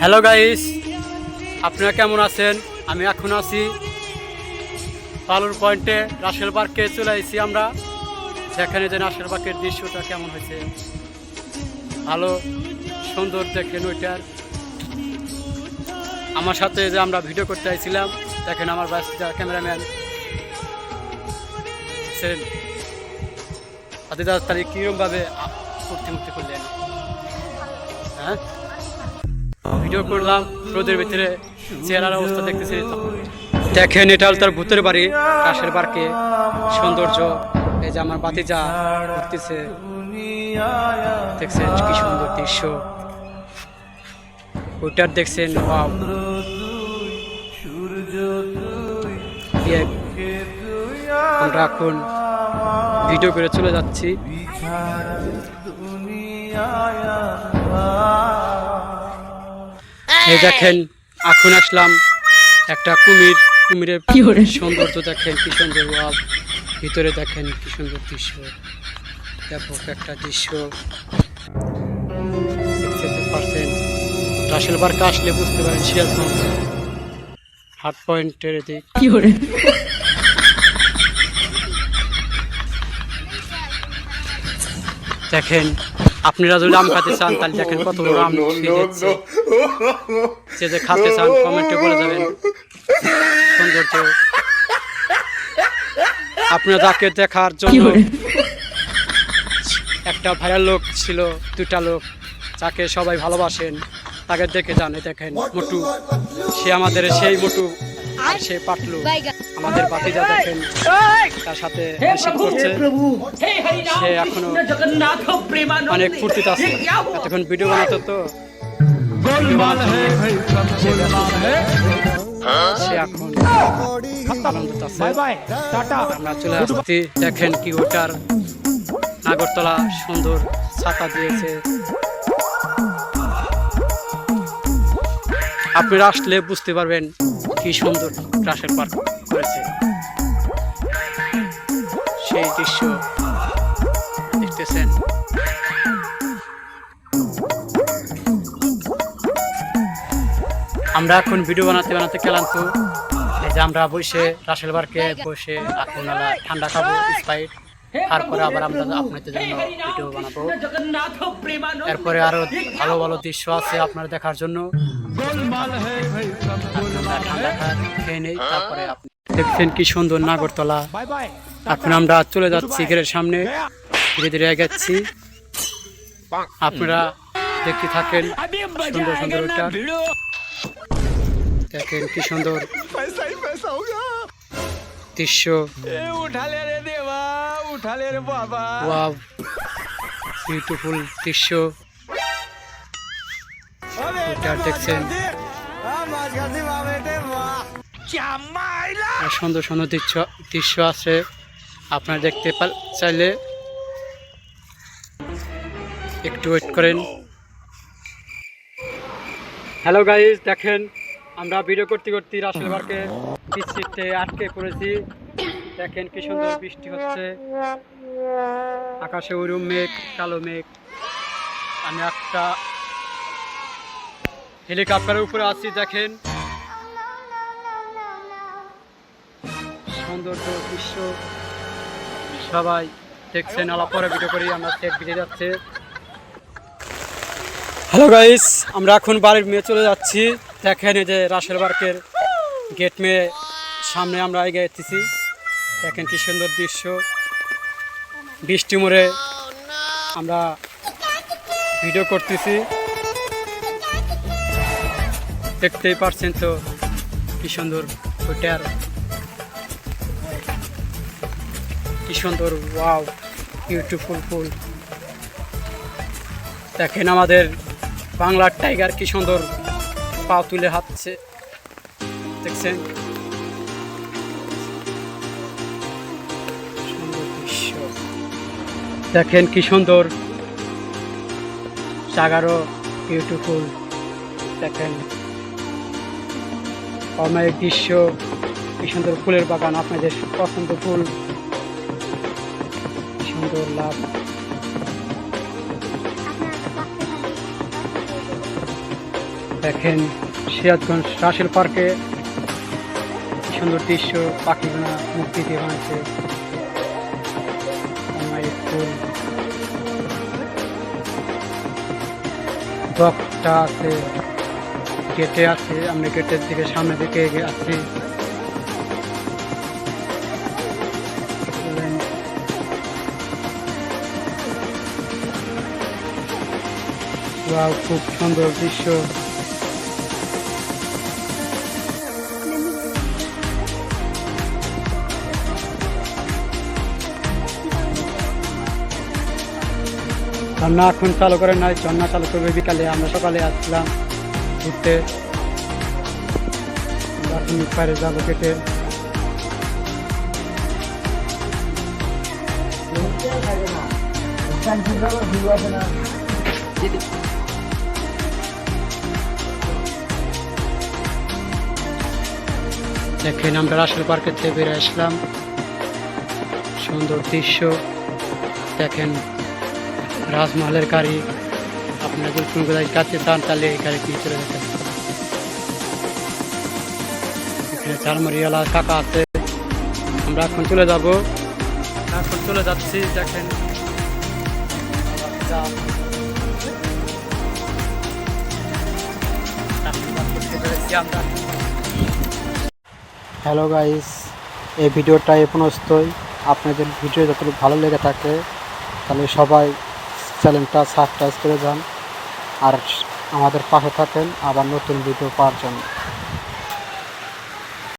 Hello guys আপনারা কেমন আছেন? আমি এখন আছি পালুর পয়েন্টে, রাসেল পার্কে চলে এসেছি আমরা। সেখানে যে রাসেল পার্কের দৃশ্যটা কেমন হয়েছে? ভালো, সুন্দর দেখেন ওইটার। আমার সাথে যে আমরা ভিডিও করতে আইছিলাম, দেখেন আমার বাসটা ক্যামেরাম্যান। দেখছেন হাতিদাস তাহলে কীরকমভাবে ফুর্তি মুক্তি করলেন? হ্যাঁ? ভিডিও করলাম, রোদের ভিতরে চেহারার অবস্থা দেখতেছি। দেখেন, এটা তার ভূতের বাড়ি, কাশের পার্কে সৌন্দর্য, এই যে আমার বাতিজা ঘুরতেছে। দেখছেন কি সুন্দর দৃশ্য। ওইটার দেখছেন আমরা এখন ভিডিও করে চলে যাচ্ছি। দেখেন এখন আসলাম একটা কুমির কুমিরের সৌন্দর্য দেখেন কি সুন্দর ওয়াও। ভিতরে দেখেন কি সুন্দর দৃশ্য। ব্যাপক একটা দৃশ্য। দেখতে পারছেন। আসলে বুঝতে পারেন সিরাজগঞ্জ হাট পয়েন্টের দিক। দেখেন আপনারা যদি আম খাতে চান তাহলে দেখেন কত বড় আম যে যে খাতে চান কমেন্টে বলে যাবেন। সৌন্দর্য। আপনারা যাকে দেখার জন্য একটা ভাইরাল লোক ছিল দুটা লোক যাকে সবাই ভালোবাসেন তাকে দেখে জানে দেখেন মোটু। সে আমাদের সেই মোটু আর সে পাটলু আমাদের বাতিজা দেখেন তার সাথে করছে। সে এখনও অনেক ফুর্তিতে আছে। এতক্ষণ ভিডিও বানাতো তো। দেখেন কি ওটার নাগরতলা সুন্দর ছাতা দিয়েছে। আপনারা আসলে বুঝতে পারবেন কি সুন্দর রাসের পার্ক করেছে। সেই দৃশ্য দেখতেছেন। আমরা এখন ভিডিও বানাতে বানাতে ক্লান্ত এই যে আমরা বসে, রাসেল পার্কে বসে এখন ঠান্ডা খাব স্পাইট তারপরে আবার আমরা আপনাদের জন্য ভিডিও বানাবো। এরপরে আরও ভালো ভালো দৃশ্য আছে আপনার দেখার জন্য। ঠান্ডা খেয়ে নেই, তারপরে আপনি দেখছেন কি সুন্দর নাগরতলা। এখন আমরা চলে যাচ্ছি গেটের সামনে। ধীরে ধীরে এগাচ্ছি। আপনারা দেখতে থাকেন। সুন্দর সুন্দর দেখেন কি সুন্দর। দৃশ্য। বাবা বিউটিফুল দৃশ্য দেখছেন সুন্দর সুন্দর দৃশ্য দৃশ্য আছে আপনার দেখতে চাইলে একটু ওয়েট করেন হ্যালো গাইজ দেখেন আমরা ভিডিও করতে করতে রাসেল পার্কে বৃষ্টিতে আটকে পড়েছি। দেখেন কি সুন্দর বৃষ্টি হচ্ছে। আকাশে উরুম মেঘ, কালো মেঘ। আমি একটা হেলিকপ্টারের উপরে আছি, দেখেন। সৌন্দর্য, দৃশ্য সবাই দেখছেন। আলা পরে ভিডিও করি, আমরা সেট ভিজে যাচ্ছে। হ্যালো গাইস আমরা এখন বাড়ির মেয়ে চলে যাচ্ছি। দেখেন এই যে রাসেল পার্কের গেট মেয়ে সামনে আমরা এগিয়ে যেতেছি দেখেন কি সুন্দর দৃশ্য। বৃষ্টি মোড়ে আমরা ভিডিও করতেছি। দেখতেই পারছেন তো কি সুন্দর ওটার। কি সুন্দর, ওয়াও বিউটিফুল ফুল দেখেন আমাদের বাংলার টাইগার কি সুন্দর পা তুলে হাঁটছে। দেখছেন? দেখেন কি সুন্দর। জাগারও বিউটিফুল দেখেন। অমায়িক দৃশ্য। কি সুন্দর ফুলের বাগান, আপনাদের পছন্দ ফুল। সুন্দর লাভ। দেখেন সিরাজগঞ্জ রাসেল পার্কে। সুন্দর দৃশ্য পাখিগুলা মুক্তি দিয়ে বানাচ্ছে আছে, গেটে আছে, আমরা গেটের দিকে সামনের দিকে এগিয়ে আছি। খুব সুন্দর দৃশ্য। ঝর্ণা এখন চালু করে নাই, ঝর্ণা চালু করবে বিকালে। আমরা সকালে আসছিলাম ঘুরতে। পারে যাব কেটে দেখেন আমরা রাসেল পার্কের থেকে বেরিয়ে আসলাম। সুন্দর দৃশ্য। দেখেন রাজমহলের গাড়ি, আপনারা যদি কোনো কোথায় কাছে চান তাহলে এই গাড়ি চলে যেতেন এখানে কাকা আছে। আমরা এখন চলে যাব। এখন চলে যাচ্ছি, দেখেন। হ্যালো গাইস, এই ভিডিওটা এ পর্যন্তই। আপনাদের ভিডিও যতটুকু ভালো লেগে থাকে, তাহলে সবাই চ্যানেলটা সাবস্ক্রাইব করে যান। আর আমাদের পাশে থাকেন আবার নতুন ভিডিও পাওয়ার জন্য।